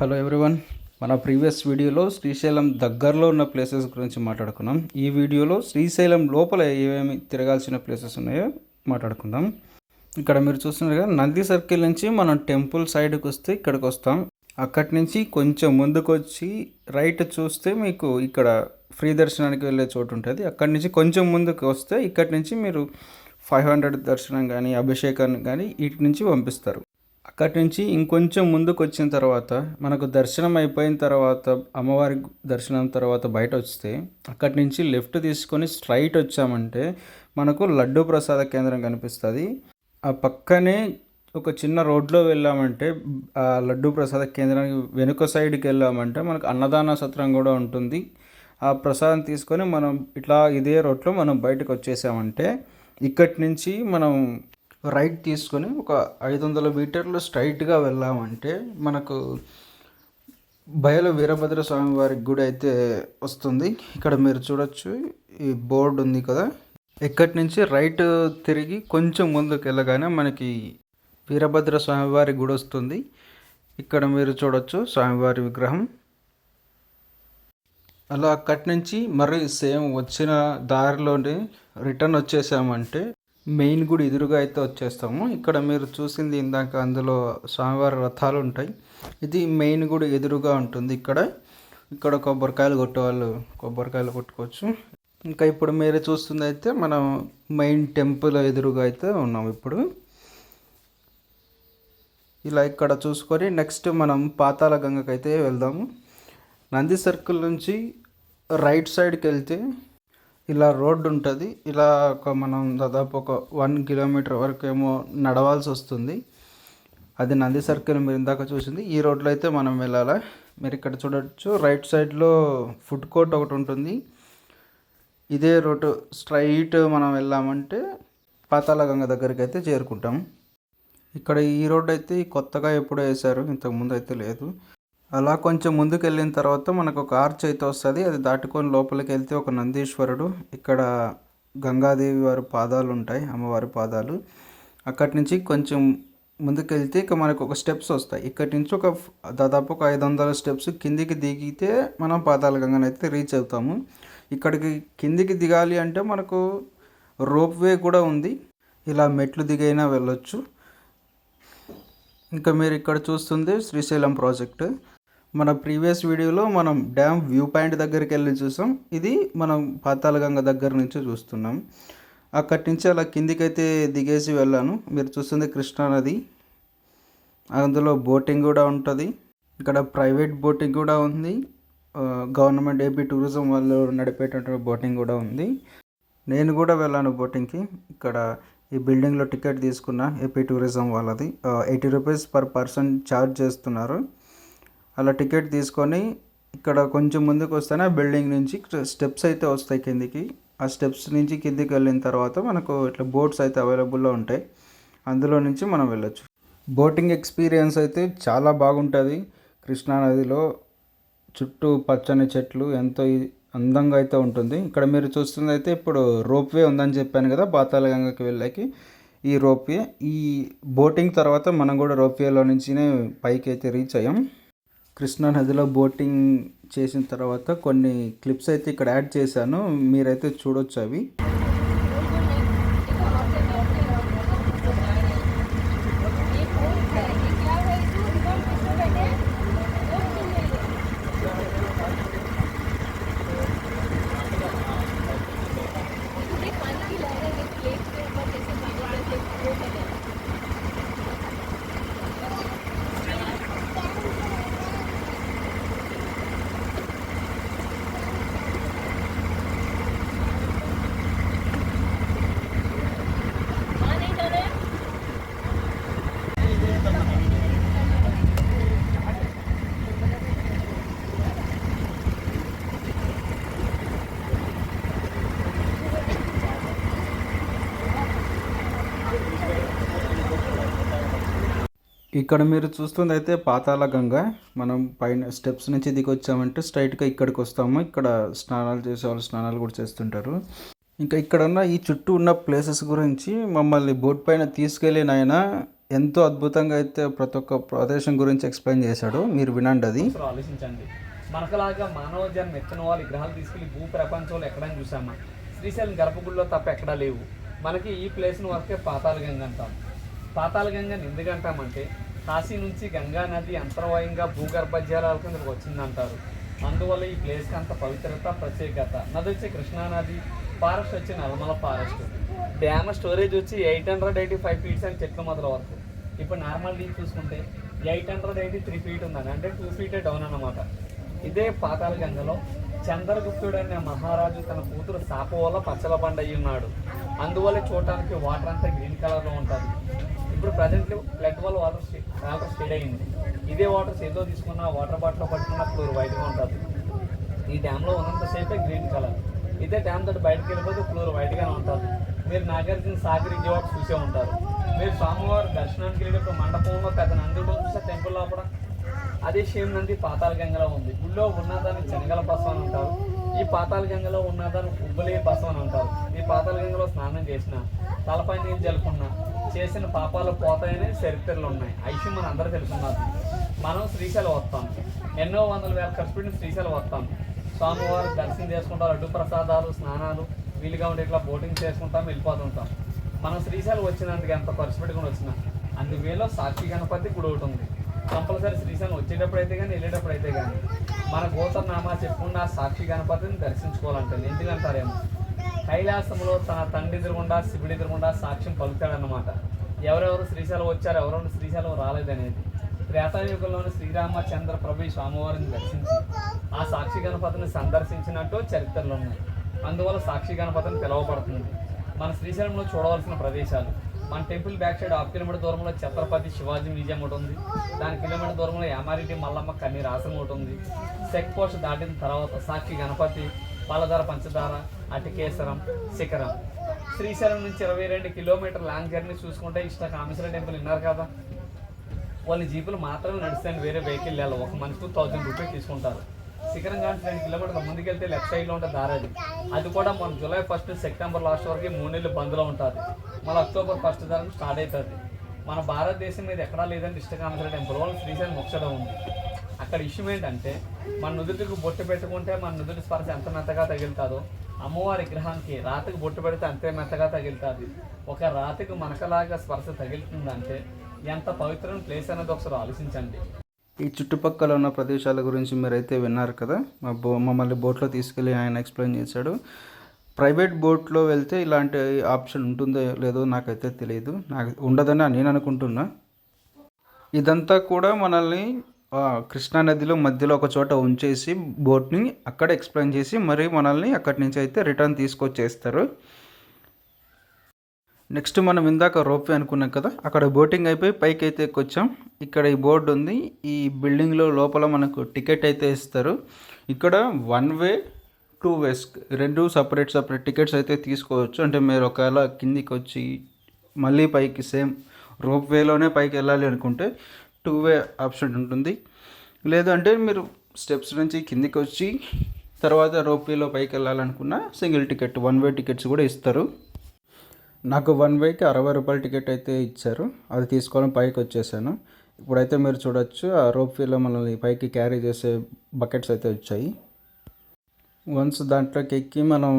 Hello everyone మన previous వీడియోలో శ్రీశైలం దగ్గరలో ఉన్న ప్లేసెస్ గురించి మాట్లాడుకున్నాం. ఈ వీడియోలో శ్రీశైలం లోపల ఏమేమి తిరగాల్సిన ప్లేసెస్ ఉన్నాయో మాట్లాడుకుందాం. ఇక్కడ మీరు చూస్తున్నారు కదా నంది సర్కిల్ నుంచి మనం టెంపుల్ సైడ్కి వస్తే ఇక్కడికి వస్తాం. అక్కడి నుంచి కొంచెం ముందుకు వచ్చి రైట్ చూస్తే మీకు ఇక్కడ ఫ్రీ దర్శనానికి వెళ్ళే చోటు ఉంటుంది. అక్కడి నుంచి కొంచెం ముందుకు వస్తే ఇక్కడి నుంచి మీరు ఫైవ్ హండ్రెడ్ దర్శనం కానీ అభిషేకాన్ని కానీ వీటి నుంచి పంపిస్తారు. అక్కడి నుంచి ఇంకొంచెం ముందుకు వచ్చిన తర్వాత మనకు దర్శనం అయిపోయిన తర్వాత అమ్మవారి దర్శనం తర్వాత బయట వస్తే అక్కడి నుంచి లెఫ్ట్ తీసుకొని స్ట్రైట్ వచ్చామంటే మనకు లడ్డూ ప్రసాద కేంద్రం కనిపిస్తుంది. ఆ పక్కనే ఒక చిన్న రోడ్లో వెళ్ళామంటే ఆ లడ్డు ప్రసాద కేంద్రానికి వెనుక సైడ్కి వెళ్ళామంటే మనకు అన్నదాన సత్రం కూడా ఉంటుంది. ఆ ప్రసాదం తీసుకొని మనం ఇట్లా ఇదే రోడ్లో మనం బయటకు వచ్చేసామంటే ఇక్కడి నుంచి మనం రైట్ తీసుకొని ఒక ఐదు వందల మీటర్లు స్ట్రైట్గా వెళ్ళామంటే మనకు బయలు వీరభద్ర స్వామి వారి గుడి అయితే వస్తుంది. ఇక్కడ మీరు చూడొచ్చు ఈ బోర్డు ఉంది కదా. ఇక్కడి నుంచి రైట్ తిరిగి కొంచెం ముందుకు వెళ్ళగానే మనకి వీరభద్ర స్వామివారి గుడి వస్తుంది. ఇక్కడ మీరు చూడొచ్చు స్వామివారి విగ్రహం. అలా అక్కడి నుంచి మరి సేమ్ వచ్చిన దారిలోనే రిటర్న్ వచ్చేసామంటే మెయిన్ గుడి ఎదురుగా అయితే వచ్చేస్తాము. ఇక్కడ మీరు చూసింది ఇందాక అందులో స్వామివారి రథాలు ఉంటాయి. ఇది మెయిన్ గుడి ఎదురుగా ఉంటుంది ఇక్కడ. ఇక్కడ కొబ్బరికాయలు కొట్టేవాళ్ళు కొబ్బరికాయలు కొట్టుకోవచ్చు. ఇంకా ఇప్పుడు మీరు చూస్తుంది అయితే మనం మెయిన్ టెంపుల్ ఎదురుగా అయితే ఉన్నాం ఇప్పుడు. ఇలా ఇక్కడ చూసుకొని నెక్స్ట్ మనం పాతాల గంగకైతే వెళ్దాము. నంది సర్కిల్ నుంచి రైట్ సైడ్కి వెళ్తే ఇలా రోడ్డు ఉంటుంది. ఇలా ఒక మనం దాదాపు ఒక వన్ కిలోమీటర్ వరకు ఏమో నడవాల్సి వస్తుంది. అది నంది సర్కిల్ మీరు ఇందాక చూసింది. ఈ రోడ్లో అయితే మనం వెళ్ళాలా? మీరు ఇక్కడ చూడొచ్చు. రైట్ సైడ్లో ఫుడ్ కోర్ట్ ఒకటి ఉంటుంది. ఇదే రోడ్డు స్ట్రైట్ మనం వెళ్ళామంటే పాతాళ గంగ దగ్గరికి అయితే చేరుకుంటాం. ఇక్కడ ఈ రోడ్డు అయితే కొత్తగా ఎప్పుడో వేశారు. ఇంతకుముందు అయితే లేదు. అలా కొంచెం ముందుకు వెళ్ళిన తర్వాత మనకు ఒక ఆర్చ్ అయితే వస్తుంది. అది దాటుకొని లోపలికి వెళ్తే ఒక నందీశ్వరుడు ఇక్కడ గంగాదేవి వారి పాదాలు ఉంటాయి అమ్మవారి పాదాలు. అక్కడి నుంచి కొంచెం ముందుకు వెళ్తే ఇక మనకు ఒక స్టెప్స్ వస్తాయి. ఇక్కడి నుంచి ఒక దాదాపు ఒక ఐదు వందల స్టెప్స్ కిందికి దిగితే మనం పాతాల గంగనైతే అయితే రీచ్ అవుతాము. ఇక్కడికి కిందికి దిగాలి అంటే మనకు రోప్ వే కూడా ఉంది. ఇలా మెట్లు దిగైనా వెళ్ళొచ్చు. ఇంకా మీరు ఇక్కడ చూస్తుంది శ్రీశైలం ప్రాజెక్ట్. మన ప్రీవియస్ వీడియోలో మనం డ్యామ్ వ్యూ పాయింట్ దగ్గరికి వెళ్ళి చూసాం. ఇది మనం పాతాళగంగ దగ్గర నుంచి చూస్తున్నాం. అక్కడి నుంచి అలా కిందికైతే దిగేసి వెళ్ళాను. మీరు చూస్తుంది కృష్ణా నది. అందులో బోటింగ్ కూడా ఉంటుంది. ఇక్కడ ప్రైవేట్ బోటింగ్ కూడా ఉంది. గవర్నమెంట్ ఏపీ టూరిజం వాళ్ళు నడిపేటటువంటి బోటింగ్ కూడా ఉంది. నేను కూడా వెళ్ళాను బోటింగ్కి. ఇక్కడ ఈ బిల్డింగ్లో టికెట్ తీసుకున్న ఏపీ టూరిజం వాళ్ళది. Eighty rupees per person charge చేస్తున్నారు. అలా టికెట్ తీసుకొని ఇక్కడ కొంచెం ముందుకు వస్తేనే ఆ బిల్డింగ్ నుంచి స్టెప్స్ అయితే వస్తాయి కిందికి. ఆ స్టెప్స్ నుంచి కిందికి వెళ్ళిన తర్వాత మనకు ఇట్లా బోట్స్ అయితే అవైలబుల్లో ఉంటాయి. అందులో నుంచి మనం వెళ్ళొచ్చు. బోటింగ్ ఎక్స్పీరియన్స్ అయితే చాలా బాగుంటుంది. కృష్ణానదిలో చుట్టూ పచ్చని చెట్లు ఎంతో అందంగా అయితే ఉంటుంది. ఇక్కడ మీరు చూస్తుంది అయితే ఇప్పుడు రోప్వే ఉందని చెప్పాను కదా పాతాళగంగకి వెళ్ళాకి. ఈ రోప్వే ఈ బోటింగ్ తర్వాత మనం కూడా రోప్వేలో నుంచినే పైకి అయితే రీచ్ అయ్యాం. కృష్ణా నదిలో బోటింగ్ చేసిన తర్వాత కొన్ని క్లిప్స్ అయితే ఇక్కడ యాడ్ చేశాను. మీరైతే చూడొచ్చు అవి. ఇక్కడ మీరు చూస్తుంది అయితే పాతాళ గంగ. మనం పైన స్టెప్స్ నుంచి దిగి వచ్చామంటే స్ట్రైట్గా ఇక్కడికి వస్తాము. ఇక్కడ స్నానాలు చేసే వాళ్ళు స్నానాలు కూడా చేస్తుంటారు. ఇంకా ఇక్కడ ఉన్న ఈ చుట్టూ ఉన్న ప్లేసెస్ గురించి మమ్మల్ని బోట్ పైన తీసుకెళ్ళిన ఆయన ఎంతో అద్భుతంగా అయితే ప్రతి ఒక్క ప్రదేశం గురించి ఎక్స్ప్లెయిన్ చేశాడు. మీరు వినండి అది. ఆలోచించండి. మనకలాగా మానవ జన్మ ఎత్తున వాళ్ళు విగ్రహాలు తీసుకెళ్ళి భూ ప్రపంచంలో ఎక్కడైనా చూసామా శ్రీశైలం గర్భగుడిలో తప్ప ఎక్కడా లేవు. మనకి ఈ ప్లేస్ని వరకే పాతాళ గంగ అంటాం. పాతాళ గంగని ఎందుకంటామంటే కాశీ నుంచి గంగా నది అంతర్వాయంగా భూగర్భ జలాల కిందకు వచ్చిందంటారు. అందువల్ల ఈ ప్లేస్కి అంత పవిత్రత ప్రత్యేకత. నది వచ్చి కృష్ణా నది ఫారెస్ట్ వచ్చి నల్లమల ఫారెస్ట్. డ్యామ్ స్టోరేజ్ వచ్చి eight hundred eighty five feets అని చెట్ల మొదల వరకు. ఇప్పుడు నార్మల్ డీప్ చూసుకుంటే eight hundred eighty three feet ఉందని అంటే టూ ఫీటే డౌన్ అన్నమాట. ఇదే పాతాల గంగలో చంద్రగుప్తుడు అనే మహారాజు తన కూతురు శాప వల్ల పచ్చల బండ అయి ఉన్నాడు. అందువల్ల చూడటానికి వాటర్ అంతా గ్రీన్ కలర్లో ఉంటుంది. ఇప్పుడు ప్రజెంట్లీ ఫ్లడ్ వల్ల వాటర్ వాటర్ స్టేడ్ అయింది ఇదే వాటర్ ఏదో తీసుకున్న వాటర్ బాటిల్ పట్టుకున్న ఫ్లోర్ వైట్గా ఉంటుంది. ఈ డ్యామ్లో ఉన్నంతసేపే గ్రీన్ కలర్ ఇదే డ్యామ్ తోటి బయటకు వెళ్ళిపోతే ఫ్లోర్ వైట్గానే ఉంటుంది. మీరు నాగార్జున సాగర్ విజయవాడ చూసే ఉంటారు. మీరు స్వామివారి దర్శనానికి వెళ్ళేటప్పుడు మండపంలో పెద్ద నందుడు చూసే టెంపుల్ లోపల అదే షేమ్ నంది పాతాళ గంగలో ఉంది. గుళ్ళో ఉన్నదాన్ని శనగల బసం అని అంటారు. ఈ పాతాళ గంగలో ఉన్నదాన్ని ఉబ్బలే బసం అని అంటారు. ఈ పాతాళ గంగలో స్నానం చేసిన తలపై నీళ్ళు జలుకున్నా చేసిన పాపాలు పోతాయని చరిత్రలు ఉన్నాయి. ఐషు మన అందరూ తెలుసున్నారు మనం శ్రీశైలం వస్తాం. ఎన్నో వందల వేల ఖర్చు పెట్టిన శ్రీశైలం వస్తాం. స్వామివారు దర్శనం చేసుకుంటారు అడ్డు ప్రసాదాలు స్నానాలు వీలుగా ఉండే ఇట్లా బోటింగ్ చేసుకుంటాం వెళ్ళిపోతుంటాం మనం శ్రీశైలం వచ్చినందుకు ఎంత ఖర్చు పెట్టుకుని వచ్చినా అందువేలో సాక్షి గణపతి గుడి ఒకటి ఉంది. కంపల్సరీ శ్రీశైలం వచ్చేటప్పుడు అయితే కానీ వెళ్ళేటప్పుడు అయితే కానీ మన నామా చెప్పుకున్న సాక్షి గణపతిని దర్శించుకోవాలంటే ఎందుకంటారేమో కైలాసంలో తన తండ్రి ఎదురుగుండా శివుడి ఎదురుగుండా సాక్ష్యం పలుకుతాడనమాట ఎవరెవరు శ్రీశైలం వచ్చారు ఎవరెవరు శ్రీశైలం రాలేదనేది. త్రేతాయుగంలోని శ్రీరామచంద్ర ప్రభు స్వామివారిని దర్శించి ఆ సాక్షి గణపతిని సందర్శించినట్టు చరిత్రలు ఉన్నాయి. అందువల్ల సాక్షి గణపతిని పిలువబడుతుంది. మన శ్రీశైలంలో చూడవలసిన ప్రదేశాలు. మన temple back side half kilometer దూరంలో ఛత్రపతి శివాజీ మ్యూజియం ఒకటి ఉంది. దాని కిలోమీటర్ దూరంలో యామారెడ్డి మల్లమ్మ కన్నీర్ ఆశ్రమం ఒకటి ఉంది. చెక్ పోస్ట్ దాటిన తర్వాత సాక్షి గణపతి పాలధార పంచదార అటికేశ్వరం శిఖరం. శ్రీశైలం నుంచి ఇరవై రెండు కిలోమీటర్ లాంగ్ జర్నీ చూసుకుంటే ఇష్ట కామేశ్వర టెంపుల్ విన్నారు కదా. వాళ్ళ జీపులు మాత్రమే నడుస్తాను వేరే వెహికల్ వెళ్ళాలి ఒక మనిషికి థౌజండ్ రూపీస్ తీసుకుంటారు. శిఖరం కానీ రెండు కిలోమీటర్ల ముందుకెళ్తే లెఫ్ట్ సైడ్లో ఉంటుంది దారాది అది. కూడా మన జూలై ఫస్ట్ సెప్టెంబర్ లాస్ట్ వరకు మూడు నెలలు బంద్లో ఉంటుంది. మళ్ళీ అక్టోబర్ ఫస్ట్ దాకా స్టార్ట్ అవుతుంది మన భారతదేశం మీద ఎక్కడా లేదంటే ఇష్టకామేశ్వర టెంపుల్ వాళ్ళు శ్రీశైలం మొక్షడ ఉంది. అక్కడ ఇష్యూ ఏంటంటే మన నుదుటికి బొట్టు పెట్టుకుంటే మన నుదుటి స్పర్శ ఎంత మెత్తగా తగులుతుందో అమ్మవారి విగ్రహానికి రాతికి బొట్టు పెడితే అంతే మెత్తగా తగులుతుంది. ఒక రాతికి మనకలాగా స్పర్శ తగులుతుందంటే ఎంత పవిత్రమైన ప్లేస్ అనేది ఒకసారి ఆలోచించండి. ఈ చుట్టుపక్కల ఉన్న ప్రదేశాల గురించి మీరైతే విన్నారు కదా? మా బో మమ్మల్ని బోట్లో తీసుకెళ్ళి ఆయన ఎక్స్ప్లెయిన్ చేశాడు. ప్రైవేట్ బోట్లో వెళ్తే ఇలాంటి ఆప్షన్ ఉంటుందో లేదో నాకైతే తెలియదు నాకు ఉండదని నేను అనుకుంటున్నా. ఇదంతా కూడా మనల్ని కృష్ణా నదిలో మధ్యలో ఒక చోట ఉంచేసి బోట్ని అక్కడ ఎక్స్ప్లెయిన్ చేసి మరి మనల్ని అక్కడి నుంచి అయితే రిటర్న్ తీసుకొచ్చేస్తారు. నెక్స్ట్ మనం ఇందాక రోప్వే అనుకున్నాం కదా అక్కడ బోటింగ్ అయిపోయి పైకి అయితే ఎక్కొచ్చాం. ఇక్కడ ఈ బోర్డు ఉంది ఈ బిల్డింగ్లో లోపల మనకు టికెట్ అయితే ఇస్తారు. ఇక్కడ వన్ వే టూ వేస్ రెండు సపరేట్ సపరేట్ టికెట్స్ అయితే తీసుకోవచ్చు. అంటే మీరు ఒకవేళ కిందికి వచ్చి మళ్ళీ పైకి సేమ్ రోప్ వేలోనే పైకి వెళ్ళాలి అనుకుంటే టూ వే ఆప్షన్ ఉంటుంది. లేదు అంటే మీరు స్టెప్స్ నుంచి కిందికి వచ్చి తర్వాత రోప్ పైకి వెళ్ళాలనుకున్న single ticket one way tickets కూడా ఇస్తారు. నాకు వన్ వేకి అరవై రూపాయల టికెట్ అయితే ఇచ్చారు. అది తీసుకొని పైకి వచ్చేసాను. ఇప్పుడైతే మీరు చూడొచ్చు ఆ రోప్ మనల్ని పైకి క్యారీ చేసే బకెట్స్ అయితే వచ్చాయి. వన్స్ దాంట్లోకి ఎక్కి మనం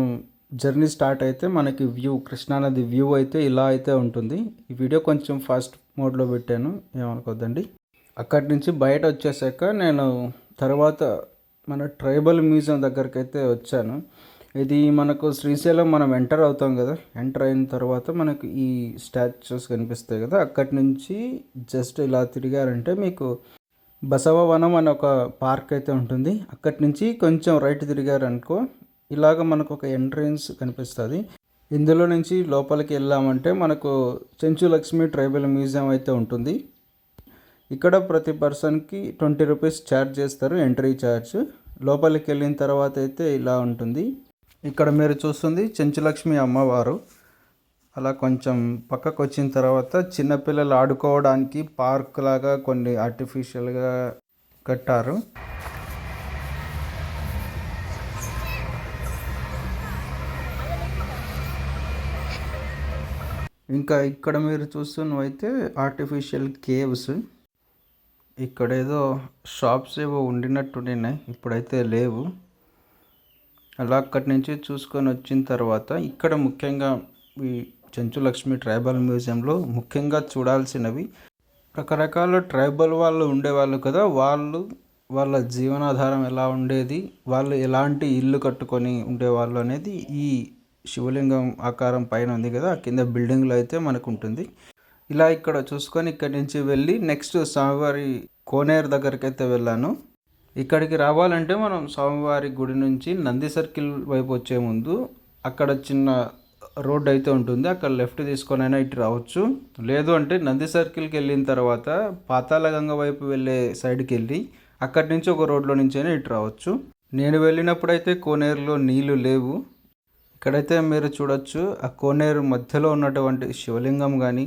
జర్నీ స్టార్ట్ అయితే మనకి వ్యూ కృష్ణానది వ్యూ అయితే ఇలా అయితే ఉంటుంది. ఈ వీడియో కొంచెం ఫాస్ట్ మోడ్లో పెట్టాను ఏమనుకోద్దండి. అక్కడి నుంచి బయట వచ్చేసాక నేను తర్వాత మన ట్రైబల్ మ్యూజియం దగ్గరికి అయితే వచ్చాను. ఇది మనకు శ్రీశైలం మనం ఎంటర్ అవుతాం కదా ఎంటర్ అయిన తర్వాత మనకు ఈ స్టాచ్యూస్ కనిపిస్తాయి కదా అక్కడి నుంచి జస్ట్ ఇలా తిరిగారంటే మీకు బసవవనం అనే ఒక పార్క్ అయితే ఉంటుంది. అక్కడి నుంచి కొంచెం రైట్ తిరిగారనుకో ఇలాగ మనకు ఒక ఎంట్రన్స్ కనిపిస్తుంది. ఇందులో నుంచి లోపలికి వెళ్ళామంటే మనకు చెంచు లక్ష్మి ట్రైబల్ మ్యూజియం అయితే ఉంటుంది. ఇక్కడ ప్రతి పర్సన్కి ట్వంటీ రూపీస్ ఛార్జ్ చేస్తారు ఎంట్రీ ఛార్జ్. లోపలికి వెళ్ళిన తర్వాత అయితే ఇలా ఉంటుంది. ఇక్కడ మీరు చూస్తుంది చెంచులక్ష్మి అమ్మవారు. అలా కొంచెం పక్కకు వచ్చిన తర్వాత చిన్నపిల్లలు ఆడుకోవడానికి పార్క్ లాగా కొన్ని ఆర్టిఫిషియల్గా కట్టారు. ఇంకా ఇక్కడ మీరు చూస్తున్నవైతే ఆర్టిఫిషియల్ కేవ్స్ ఇక్కడ ఏదో షాప్స్ ఏవో ఉండినట్టున్నాయి ఇప్పుడైతే లేవు. అలా అక్కడి నుంచి చూసుకొని వచ్చిన తర్వాత ఇక్కడ ముఖ్యంగా ఈ చెంచులక్ష్మి ట్రైబల్ మ్యూజియంలో ముఖ్యంగా చూడాల్సినవి రకరకాల ట్రైబల్ వాళ్ళు ఉండేవాళ్ళు కదా వాళ్ళు వాళ్ళ జీవనాధారం ఎలా ఉండేది వాళ్ళు ఎలాంటి ఇల్లు కట్టుకొని ఉండేవాళ్ళు అనేది ఈ శివలింగం ఆకారం పైన ఉంది కదా కింద బిల్డింగ్లో అయితే మనకు ఉంటుంది ఇలా ఇక్కడ చూసుకొని ఇక్కడి నుంచి వెళ్ళి నెక్స్ట్ స్వామివారి కోనేరు దగ్గరికి అయితే వెళ్ళాను. ఇక్కడికి రావాలంటే మనం స్వామివారి గుడి నుంచి నంది సర్కిల్ వైపు వచ్చే ముందు అక్కడ చిన్న రోడ్ అయితే ఉంటుంది. అక్కడ లెఫ్ట్ తీసుకొని అయినా ఇటు రావచ్చు. లేదు అంటే నంది సర్కిల్కి వెళ్ళిన తర్వాత పాతాళగంగ వైపు వెళ్ళే సైడ్కి వెళ్ళి అక్కడి నుంచి ఒక రోడ్లో నుంచి అయినా ఇటు రావచ్చు. నేను వెళ్ళినప్పుడైతే కోనేరులో నీళ్ళు లేవు. ఇక్కడైతే మీరు చూడొచ్చు ఆ కోనేరు మధ్యలో ఉన్నటువంటి శివలింగం కానీ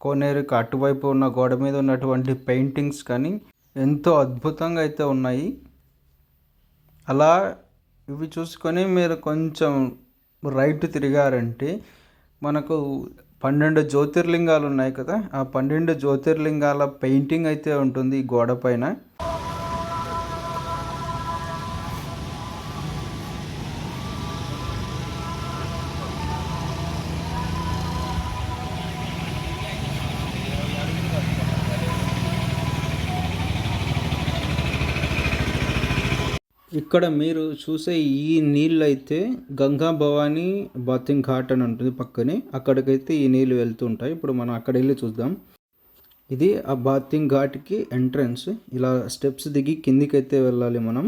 కోనేరుకి అటువైపు ఉన్న గోడ మీద ఉన్నటువంటి పెయింటింగ్స్ కానీ ఎంతో అద్భుతంగా అయితే ఉన్నాయి. అలా ఇవి చూసుకొని మీరు కొంచెం రైట్ తిరిగారంటే మనకు పన్నెండు జ్యోతిర్లింగాలు ఉన్నాయి కదా ఆ పన్నెండు జ్యోతిర్లింగాల పెయింటింగ్ అయితే ఉంటుంది గోడ పైన. ఇక్కడ మీరు చూసే ఈ నీళ్ళు అయితే గంగా భవానీ బాతింగ్ ఘాట్ అని ఉంటుంది పక్కనే. అక్కడికైతే ఈ నీళ్ళు వెళ్తూ ఉంటాయి ఇప్పుడు మనం అక్కడ వెళ్ళి చూద్దాం. ఇది ఆ బాతింగ్ ఘాట్కి ఎంట్రన్స్. ఇలా స్టెప్స్ దిగి కిందికి అయితే వెళ్ళాలి మనం.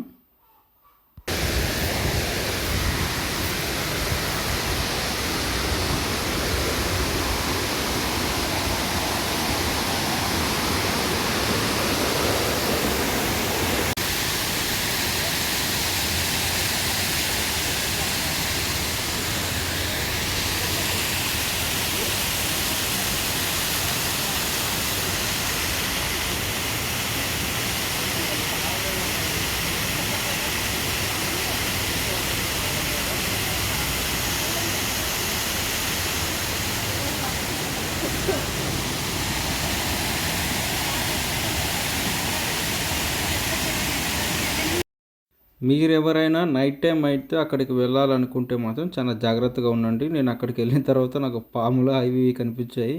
మీరు ఎవరైనా నైట్ టైం అయితే అక్కడికి వెళ్ళాలనుకుంటే మాత్రం చాలా జాగ్రత్తగా ఉండండి. నేను అక్కడికి వెళ్ళిన తర్వాత నాకు పాములు అవి ఇవి కనిపించాయి.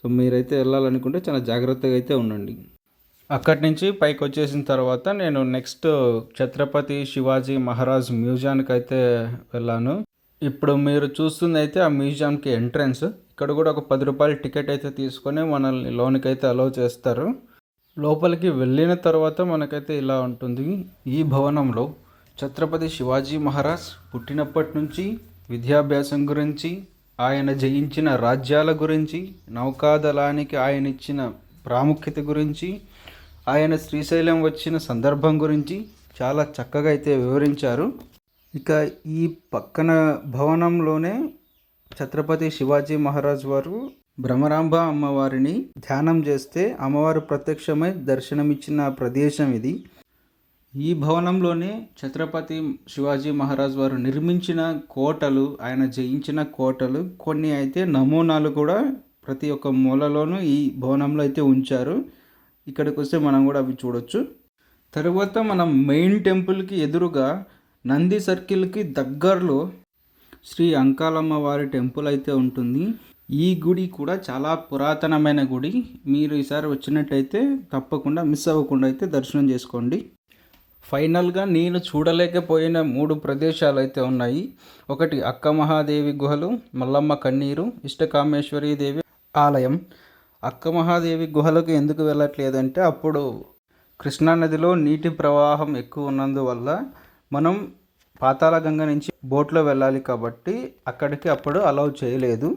సో మీరైతే వెళ్ళాలనుకుంటే చాలా జాగ్రత్తగా అయితే ఉండండి. అక్కడి నుంచి పైకి వచ్చేసిన తర్వాత నేను నెక్స్ట్ ఛత్రపతి శివాజీ మహారాజ్ మ్యూజియానికి అయితే వెళ్ళాను. ఇప్పుడు మీరు చూస్తుంది అయితే ఆ మ్యూజియంకి ఎంట్రన్స్ ఇక్కడ కూడా ఒక పది రూపాయల టికెట్ అయితే తీసుకొని మనల్ని లోనికి అయితే అలౌ చేస్తారు. లోపలికి వెళ్ళిన తర్వాత మనకైతే ఇలా ఉంటుంది. ఈ భవనంలో ఛత్రపతి శివాజీ మహారాజ్ పుట్టినప్పటి నుంచి విద్యాభ్యాసం గురించి ఆయన జయించిన రాజ్యాల గురించి నౌకాదళానికి ఆయన ఇచ్చిన ప్రాముఖ్యత గురించి ఆయన శ్రీశైలం వచ్చిన సందర్భం గురించి చాలా చక్కగా అయితే వివరించారు. ఇక ఈ పక్కన భవనంలోనే ఛత్రపతి శివాజీ మహారాజ్ వారు భ్రమరాంబ అమ్మవారిని ధ్యానం చేస్తే అమ్మవారు ప్రత్యక్షమై దర్శనమిచ్చిన ప్రదేశం ఇది. ఈ భవనంలోనే ఛత్రపతి శివాజీ మహారాజ్ వారు నిర్మించిన కోటలు ఆయన జయించిన కోటలు కొన్ని అయితే నమూనాలు కూడా ప్రతి ఒక్క మూలలోనూ ఈ భవనంలో అయితే ఉంచారు. ఇక్కడికి వస్తే మనం కూడా అవి చూడొచ్చు. తరువాత మనం మెయిన్ టెంపుల్కి ఎదురుగా నంది సర్కిల్కి దగ్గరలో శ్రీ అంకాలమ్మ వారి టెంపుల్ అయితే ఉంటుంది. ఈ గుడి కూడా చాలా పురాతనమైన గుడి. మీరు ఈసారి వచ్చినట్టయితే తప్పకుండా మిస్ అవ్వకుండా అయితే దర్శనం చేసుకోండి. ఫైనల్గా నేను చూడలేకపోయిన మూడు ప్రదేశాలు అయితే ఉన్నాయి. ఒకటి అక్క మహాదేవి గుహలు మల్లమ్మ కన్నీరు ఇష్టకామేశ్వరి దేవి ఆలయం. అక్క మహాదేవి గుహలకు ఎందుకు వెళ్ళట్లేదంటే అప్పుడు కృష్ణానదిలో నీటి ప్రవాహం ఎక్కువ ఉన్నందువల్ల మనం పాతాళగంగ నుంచి బోట్లో వెళ్ళాలి కాబట్టి అక్కడికి అప్పుడు అలౌ చేయలేదు.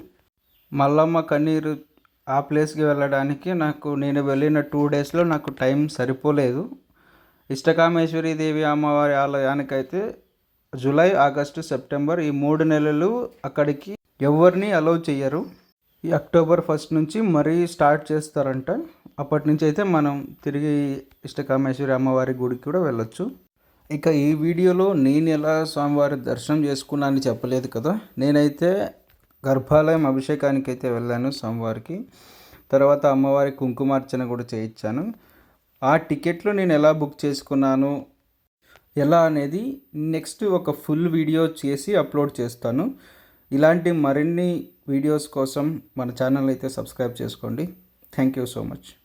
మల్లమ్మ కన్నీరు ఆ ప్లేస్కి వెళ్ళడానికి నాకు నేను వెళ్ళిన టూ డేస్లో నాకు టైం సరిపోలేదు. ఇష్టకామేశ్వరి దేవి అమ్మవారి ఆలయానికైతే జూలై ఆగస్టు సెప్టెంబర్ ఈ మూడు నెలలు అక్కడికి ఎవరిని అలౌ చేయరు ఈ అక్టోబర్ ఫస్ట్ నుంచి మరీ స్టార్ట్ చేస్తారంట. అప్పటి నుంచి అయితే మనం తిరిగి ఇష్టకామేశ్వరి అమ్మవారి గుడికి కూడా వెళ్ళొచ్చు. ఇక ఈ వీడియోలో నేను ఎలా స్వామివారి దర్శనం చేసుకున్నానని చెప్పలేదు కదా. నేనైతే గర్భాలయం అభిషేకానికి అయితే వెళ్ళాను స్వామివారికి. తర్వాత అమ్మవారి కుంకుమార్చన కూడా చేయించాను. ఆ టికెట్లు నేను ఎలా బుక్ చేసుకున్నాను ఎలా అనేది నెక్స్ట్ ఒక ఫుల్ వీడియో చేసి అప్లోడ్ చేస్తాను. ఇలాంటి మరిన్ని వీడియోస్ కోసం మన ఛానల్ అయితే సబ్స్క్రైబ్ చేసుకోండి. Thank you so much.